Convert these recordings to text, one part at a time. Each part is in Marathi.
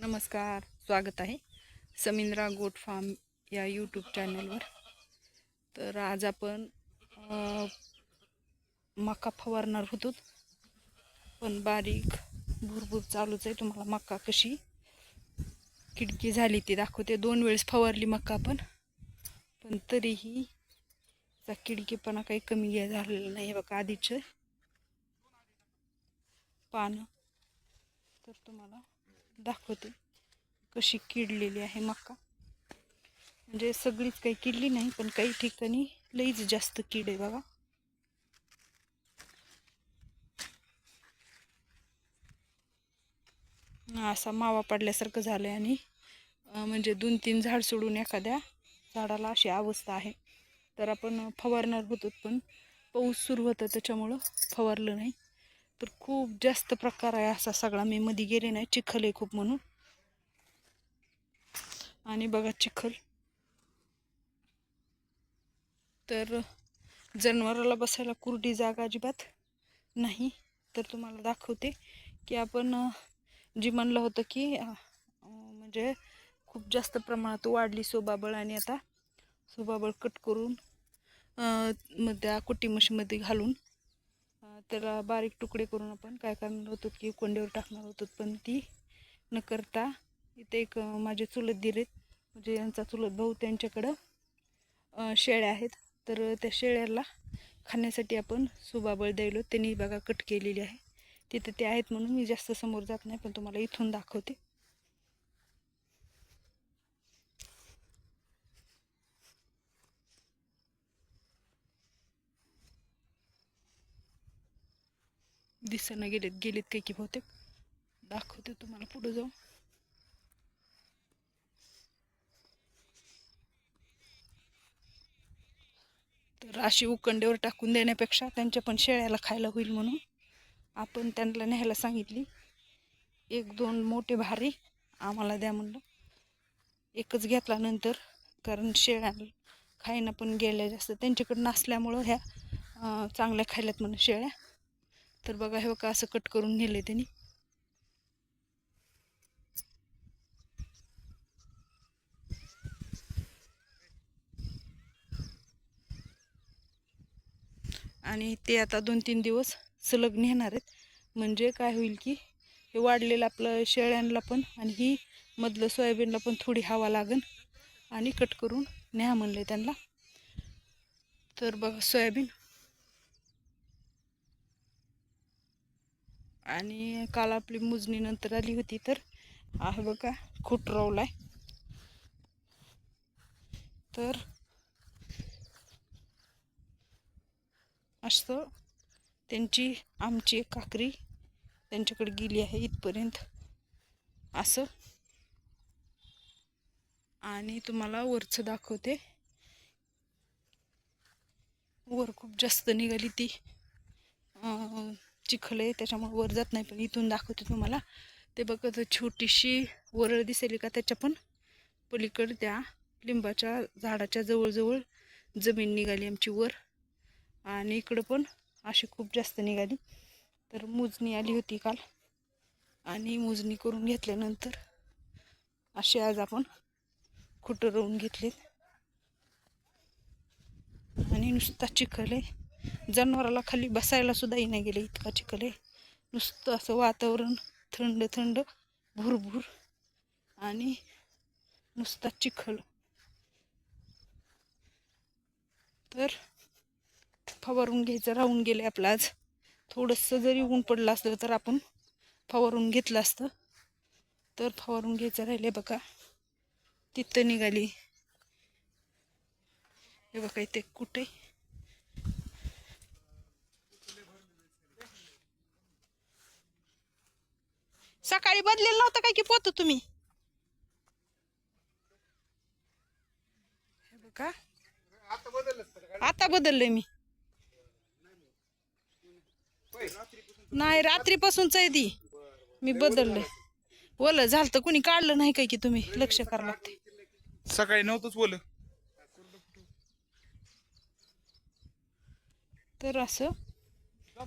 नमस्कार स्वागत आहे समिंद्रा गोट फार्म या यूट्यूब चॅनलवर तर आज आपण मका फवारणार होतो. पण बारीक भुरभूर चालूच आहे तुम्हाला मका कशी किडकी झाली ती दाखवते. दोन वेळेस फवारली मका आपण पण तरीही त्या किडकीपणा काही कमी झालेला नाही. बघा आधीचं पानं. तर तुम्हाला दाखवते. कशी किडलेली आहे मका. म्हणजे सगळीच काही किडली नाही पण काही ठिकाणी लईच जास्त कीड आहे बघा. असा मावा पडल्यासारखं झालंय आणि म्हणजे दोन तीन झाड सोडून एखाद्या झाडाला अशी अवस्था आहे. तर आपण फवारणार होतो पण पाऊस सुरू होता त्याच्यामुळं फवारलं नाही. तर खूप जास्त प्रकार आहे असा सगळा. मी मध्ये गेले नाही. चिखल आहे खूप म्हणून. आणि बघा चिखल. तर जनावराला बसायला कुरडी जागा अजिबात नाही. तर तुम्हाला दाखवते की आपण जी म्हणलं होतं की म्हणजे खूप जास्त प्रमाणात वाढली सोबाबळ आणि आता सोबाबळ कट करून अं, मग त्या कुट्टी मशीनमध्ये घालून त्याला बारीक तुकडे करून आपण काय करणार होतो की कोंड्यावर टाकणार होतो पण ती न करता इथे एक माझे चुलत दिलेत. म्हणजे यांचा चुलत भाऊ त्यांच्याकडं शेळ्या आहेत. तर त्या शेळ्याला खाण्यासाठी आपण सुबाबळ द्यायलो. त्यांनी बघा कट केलेली आहे. तिथे ते आहेत म्हणून मी जास्त समोर जात नाही पण तुम्हाला इथून दाखवते. दिसायला गेलेत गेलेत काही की बहुतेक. दाखवते तुम्हाला पुढे जाऊन. तर अशी उकंड्यावर टाकून देण्यापेक्षा त्यांच्या पण शेळ्याला खायला होईल म्हणून आपण त्यांना न्यायला सांगितली. एक दोन मोठे भारी आम्हाला द्या म्हणलं. एकच घेतला नंतर कारण शेळ्या खायनं पण गेल्या जास्त. त्यांच्याकडं नसल्यामुळं ह्या चांगल्या खायल्यात म्हणून शेळ्या. तर बघा हे बघा असं कट करून नेले त्यांनी. आणि ते आता दोन तीन दिवस सलग नेणार आहेत. म्हणजे काय होईल की हे वाढलेलं आपलं शेळ्यांना पण आणि ही मधलं सोयाबीनला पण थोडी हवा लागन आणि कट करून न्या म्हणले त्यांना. तर बघा सोयाबीन आणि काल आपली मोजणी नंतर आली होती तर आहे बघा खूट रवलाय. तर असं त्यांची आमची एक काकरी त्यांच्याकडे गेली आहे इथपर्यंत. असं. आणि तुम्हाला वरचं दाखवते. वर खूप जास्त निघाली ती. चिखल आहे त्याच्यामुळे वर जात नाही पण इथून दाखवते तुम्हाला. ते बघत छोटीशी वरळ दिसेल का? त्याच्या पण पलीकडे त्या लिंबाच्या झाडाच्या जवळजवळ जमीन निघाली आमची वर. आणि इकडं पण अशी खूप जास्त निघाली. तर मोजणी आली होती काल. आणि मोजणी करून घेतल्यानंतर असे आज आपण खुटं रवून घेतलेत. आणि नुसता चिखल आहे. जनावराला खाली बसायला सुद्धा नाही गेले इतका चिखल आहे. नुसतं असं वातावरण थंड थंड भुरभुर आणि नुसता चिखल. तर फवारून घ्यायचं राहून गेले आपलं आज. थोडंसं जरी ऊन पडलं असलं तर आपण फवारून घेतलं असतं. तर फवारून घ्यायचं राहिले बघा. तिथं निघाली. हे बघा इथे कुठे? सकाळी बदलेलं नव्हतं काय की पोत तुम्ही? हे बघा. आता बदललंय मी. नाही रात्रीपासूनच आहे ती मी बदललंय. ओलं झालं तर कुणी काढलं नाही काय की तुम्ही? लक्ष करा लागते सकाळी नव्हतंच बोल तर असं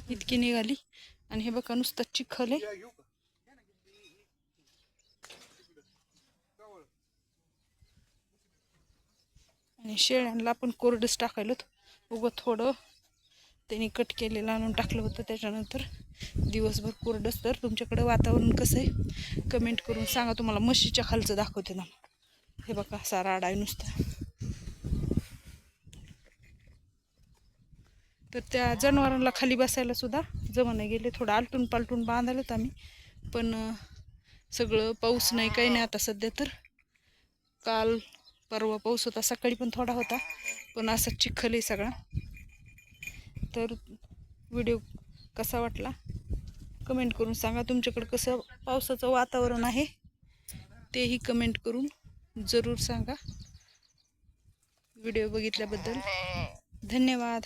इतकी निघाली. आणि हे बघा नुसतं चिखल आहे. आणि शेळ्यांना आपण कोरडच टाकायलो उगं थोडं त्यांनी कट केलेलं आणून टाकलं होतं. त्याच्यानंतर दिवसभर कोरडंच. तर तुमच्याकडं वातावरण कसं आहे? कमेंट करून सांगा. तुम्हाला म्हशीच्या खालचं दाखवते ना. हे बघा असा राड आहे नुसता. तर त्या जनावरांना खाली बसायला सुद्धा जमा नाही गेले. थोडं आलटून पालटून बांधायलात आम्ही. पण सगळं पाऊस नाही काही नाही आता सध्या तर. काल परवा पाऊस होता सकाळी पण थोडा होता पण असा चिखल आहे सगळा. तर व्हिडिओ कसा वाटला? कमेंट करून सांगा. तुमच्याकडं कसं पावसाचं वातावरण आहे तेही कमेंट करून जरूर सांगा. व्हिडिओ बघितल्याबद्दल धन्यवाद.